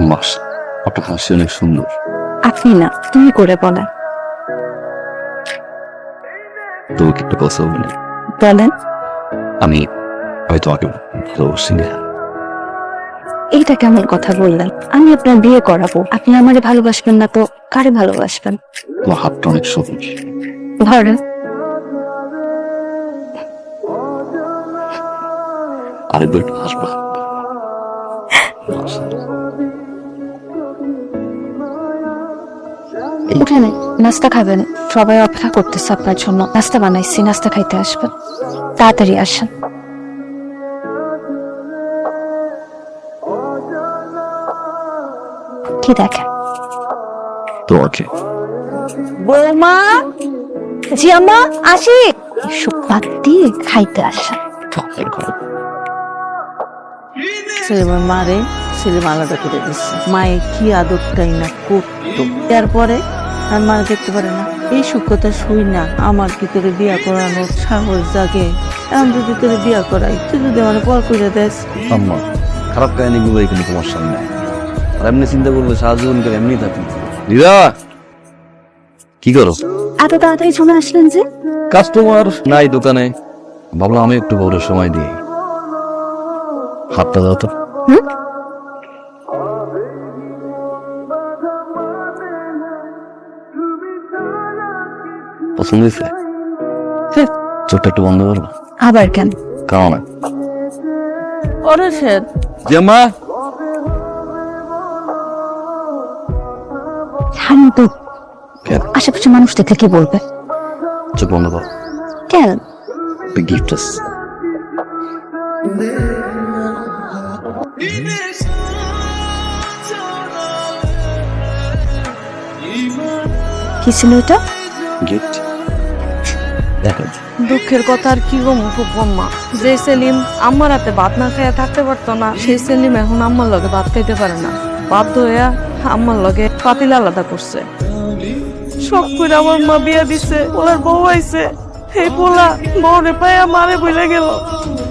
মাস আপনার হাসি অনেক সুন্দর। আপনি না তুমি করে বলে তবু কি একটা কথা বলি। বলেন। আমি আমি তোমাকে ভালোবাসি না। এইটা কেমন কথা বললেন? আমি আপনার বিয়ে করাবো। আপনি আমারে ভালোবাসবেন না তো কারে ভালোবাসবেন? তোমার হাতটা অনেক সবুজ ধরেন আরেকবার একটু হাসবা। উঠেন নাস্তা খাবেন। সবাই অপেক্ষা করতেছে আপনার জন্য। নাস্তা বানাইছি নাস্তা খাইতে আসবেন। তাড়াতাড়ি আসেন। কি দেখেন? তোমাকে। বৌমা জি আম্মা আসি। এসব খাইতে আসেন। ছেলে মারে ছেলে আলাদা করে দিচ্ছে। মায়ে কি আদরটাই না করতো। তারপরে আর মা দেখতে পারে না। এই সূক্ষ্মতা শুই না। আমার কি তোরে বিয়া করানোর সাহস জাগে। আমি যদি তোরে বিয়া করাই তুই যদি আমার পর করে দেস। আম্মা খারাপ কাহিনীগুলো এখানে তোমার সামনে। আর এমনি চিন্তা করলে সারা জীবন করে এমনি থাকি দিদা! কি করো? এত তাড়াতাড়ি চলে আসলেন যে? কাস্টমার নাই দোকানে। ভাবলাম আমি একটু বড় সময় দিই। হাতটা দাও তো। হুম? পছন্দ হয়েছে? হ্যাঁ। চোখটা একটু বন্ধ করো। আবার কেন? কারণ ওরে জামা শান্ত আশেপাশে মানুষ দেখলে কি বলবে? চোখ বন্ধ করো। কেন? গিফট আছে কি ছিল এটা? গিফট দুঃখের কথা আর কি গো মুখুম্মা যে সেলিম আমার হাতে ভাত না খেয়ে থাকতে পারতো না সেই সেলিম এখন আমার লগে ভাত খাইতে পারে না। বাধ্য হইয়া আমার লগে পাতিল আলাদা করছে। সব করে আমার মা বিয়া দিছে ওনার বউ আইছে। এই পোলা বউরে পায়া মারে বইলে গেল।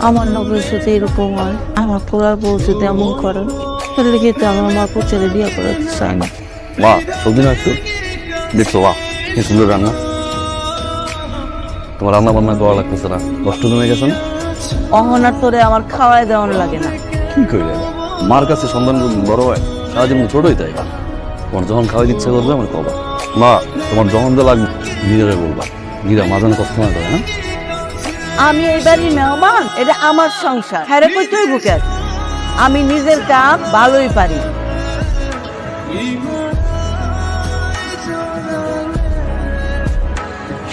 আমার নবীর সাথে এরকম হয় আমার পোলার বউ যদি এমন করে তাহলে কিন্তু আমার মা পুচেরে বিয়ে করাতে চায় না। মা সবজি না একটু দেখছ বাহ কি সুন্দর রান্না। তোমার রান্না বান্না করা লাগতেছে না কষ্ট কমে গেছে না? অহনার তোরে আমার খাওয়াই দেওয়ান লাগে না। কি করে মার কাছে সন্তান বড় হয় সারাদিন ছোটই তাই। তোমার যখন খাওয়াই ইচ্ছে করবে আমার কবা। মা তোমার যখন যা লাগবে নিজেরে বলবা। কষ্ট না করে হ্যাঁ? আমি এই বাড়ির মেহমান এটা আমার সংসার। হ্যাঁ রে কই তুই বুকের আমি নিজের কাজ ভালোই পারি।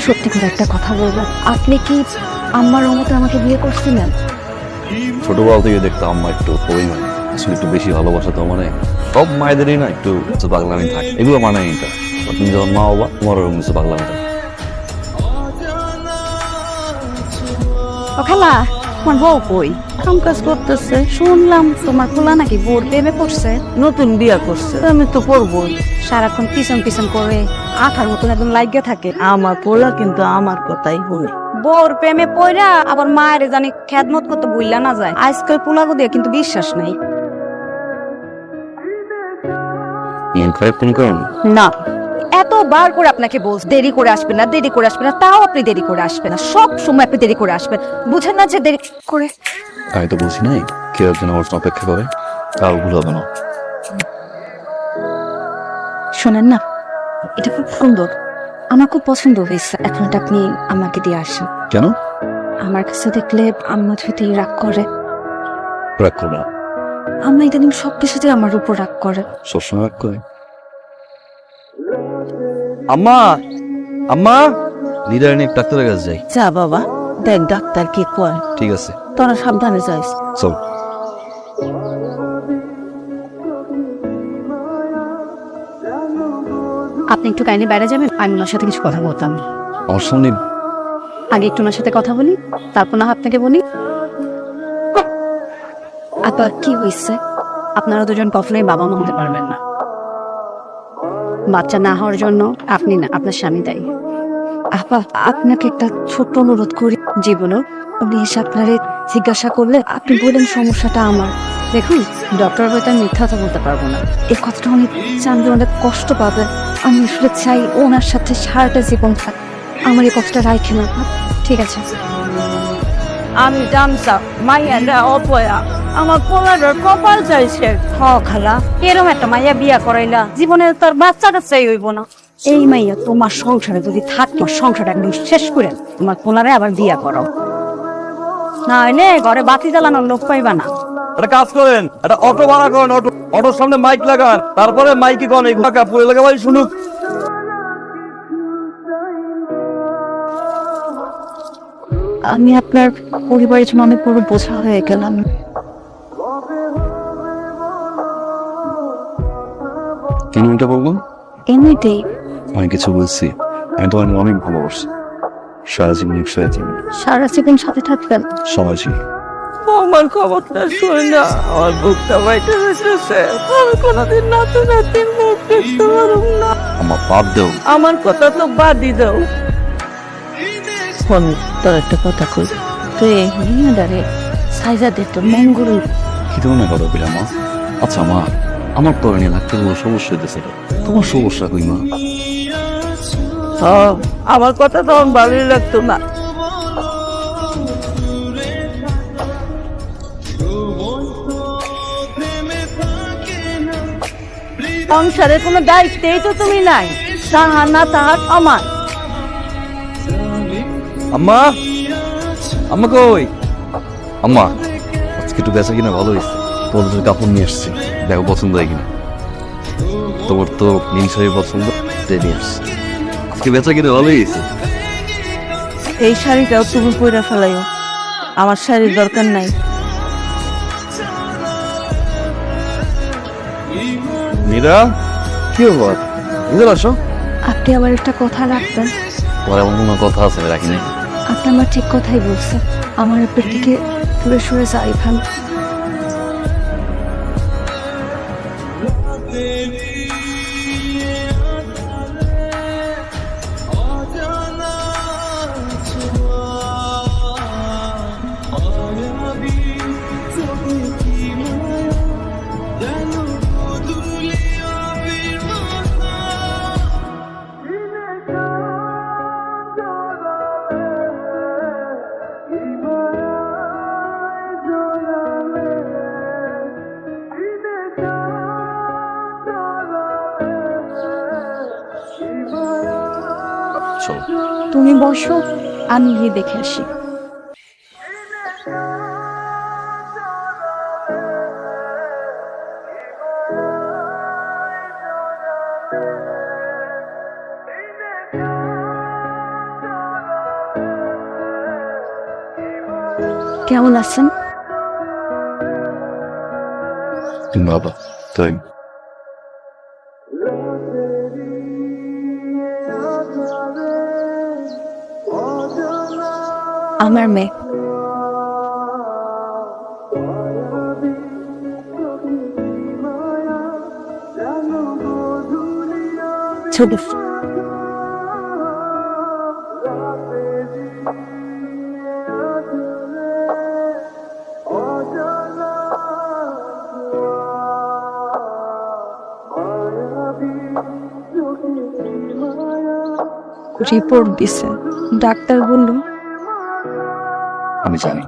সত্যি করে একটা কথা বলবেন আপনি কি আম্মার মতো আমাকে বিয়ে করছিলেন? ছোটবেলা থেকে দেখতাম আম্মা একটু আসলে একটু বেশি ভালোবাসা তো মানে সব মায়েদেরই না একটু পাগলামি থাকে। এগুলো মানে এটা তুমি যখন মা বাবা তোমার ওরকম কিছু পাগলামি থাকে। ও খালা তোমার বউ কই? কাম কাজ করতেছে। শুনলাম তোমার খোলা নাকি বোর প্রেমে পড়ছে। নতুন বিয়া করছে। আমি তো করবোই সারাক্ষণ পিছন পিছন করে আঠার মতন একদম লাগিয়ে থাকে। আমার পোলা কিন্তু আমার কথাই শুনে। বোর প্রেমে পড়া আবার মায়ের জানি খেদমত করতে বললা না যায়। আজকাল পোলাগো দিয়ে কিন্তু বিশ্বাস নাই। কারণ না। এতবার করে আপনাকে বল দেরি করে আসবেন না দেরি করে আসবেন না তাও আপনি দেরি করে আসবেন না। সব সময় আপনি দেরি করে আসবেন। বুঝেন না যে দেরি করে আমি তো বলছি নাই কেউ একজন আমার অপেক্ষা করে কারও ভুল হবে না। শোনেন না এটা খুব সুন্দর। আমার খুব পছন্দ হয়েছে এখন এটা আপনি আমাকে দিয়ে আসেন। কেন? আমার কাছে দেখলে আম্মা যদি রাগ করে। রাগ করবে না। আম্মা ইদানিং সব কিছুতে আমার উপর রাগ করে। সবসময় রাগ করে। আম্মা আম্মা লিডার নিয়ে ডাক্তারের কাছে যাই। যা বাবা দেখ ডাক্তার কি কয়। ঠিক আছে। তোরা সাবধানে যাইস। চল। আপনি একটু কাইন্ডলি বাইরে যাবেন আমি ওনার সাথে কিছু কথা বলতাম। আমার সামনে আগে একটু ওনার সাথে কথা বলি তারপর না আপনাকে বলি। আপা কি হয়েছে আপনারা দুজন কখনোই বাবা মা হতে পারবেন না। বাচ্চা না হওয়ার জন্য আপনি না, আপনার স্বামী দায়ী। আপা, আপনাকে একটা ছোট্ট অনুরোধ করি। জীবনও উনি এসে আপনারে জিজ্ঞাসা করলে আপনি বললেন সমস্যাটা আমার। দেখুন ডক্টর হয়তো আমি মিথ্যা কথা বলতে পারব না। এই কথাটা উনি জানলে অনেক কষ্ট পাবে। আমি আসলে চাই ওনার সাথে সারাটা জীবন থাক। আমার এই কথাটা রাখে না ঠিক আছে। আমি জানতাম, মাইয়াটা অপয়া। আমার পোলারের কপাল চাইছে। হ খালা এরকম একটা মাইয়া বিয়া করাইলা জীবনে তার বাচ্চা কাচ্চাই হইব না। এই মাইয়া তোমার সংসারে যদি থাকে সংসারটা একদম শেষ করে তোমার পোলারে আবার বিয়া করো না হইলে ঘরে বাতি জ্বালানোর লোক পাইবা না। একটা কাজ করেন একটা অটো ভাড়া করেন অটো অটোর সামনে মাইক লাগান তারপরে মাইকে কন এই ঘাকা পুরো এলাকা ভাই শুনুক। আমি আপনার পরিবারের জন্য অনেক বড় বোঝা হয়ে গেলাম। কেন এটা বলব এমনিতেই আমি কিছু বলছি। আমি তোমার অনেক ভালোবাসি। সারা জীবন একসাথে থাকব। সারা জীবন সাথে থাকবেন। সবাই আমার খবরটা শুনে না। আমার বুকটা হইতেছে। আমি কোনোদিন নাতে নাতি মুখ দেখতে পারুম না। আমার বাদ দেও। আমার কথা তো বাদই দাও। ফোন তোর একটা কথা কই। তুই মেয়েদারে সাইজা দে তোর মঙ্গল। কি ধরনের কথা বলে মা? আচ্ছা মা। আমার তো লাগতে কোনো সমস্যা হইতেছে না। তোমার সমস্যা কই মা? আমার কথা তখন ভালোই লাগতো না। সংসারে কোনো দায়িত্বেই তো তুমি নাই। তাহার না তাহার আমার আম্মা? আম্মা কই? আম্মা আজকে একটু বেচা কিনা ভালো হয়েছে জন্য কাপড় নিয়ে আসছি দেখো পছন্দ হয় কিনা? তোমার তো নীল শাড়ি পছন্দ নিয়ে আজকে বেচা কিনা ভালো হয়েছে। এই শাড়িটাও তুমি পরে ফেলাইও। আমার শাড়ির দরকার নাই। মীরা কি ব্যাপার? পারছ আপনি আমার একটা কথা রাখবেন। তোমার এমন কোনো কথা আছে রাখিনি আপনি আমার ঠিক কথাই বলছেন। আমার আপনার দূরে সরে যাই ভালো তুমি বসো আমি গিয়ে দেখে আসি। কেমন আছেন? বাবা তাই। আমার মেয়ে। ছবি। রিপোর্ট দিছে। ডাক্তার বলল আমি জানি।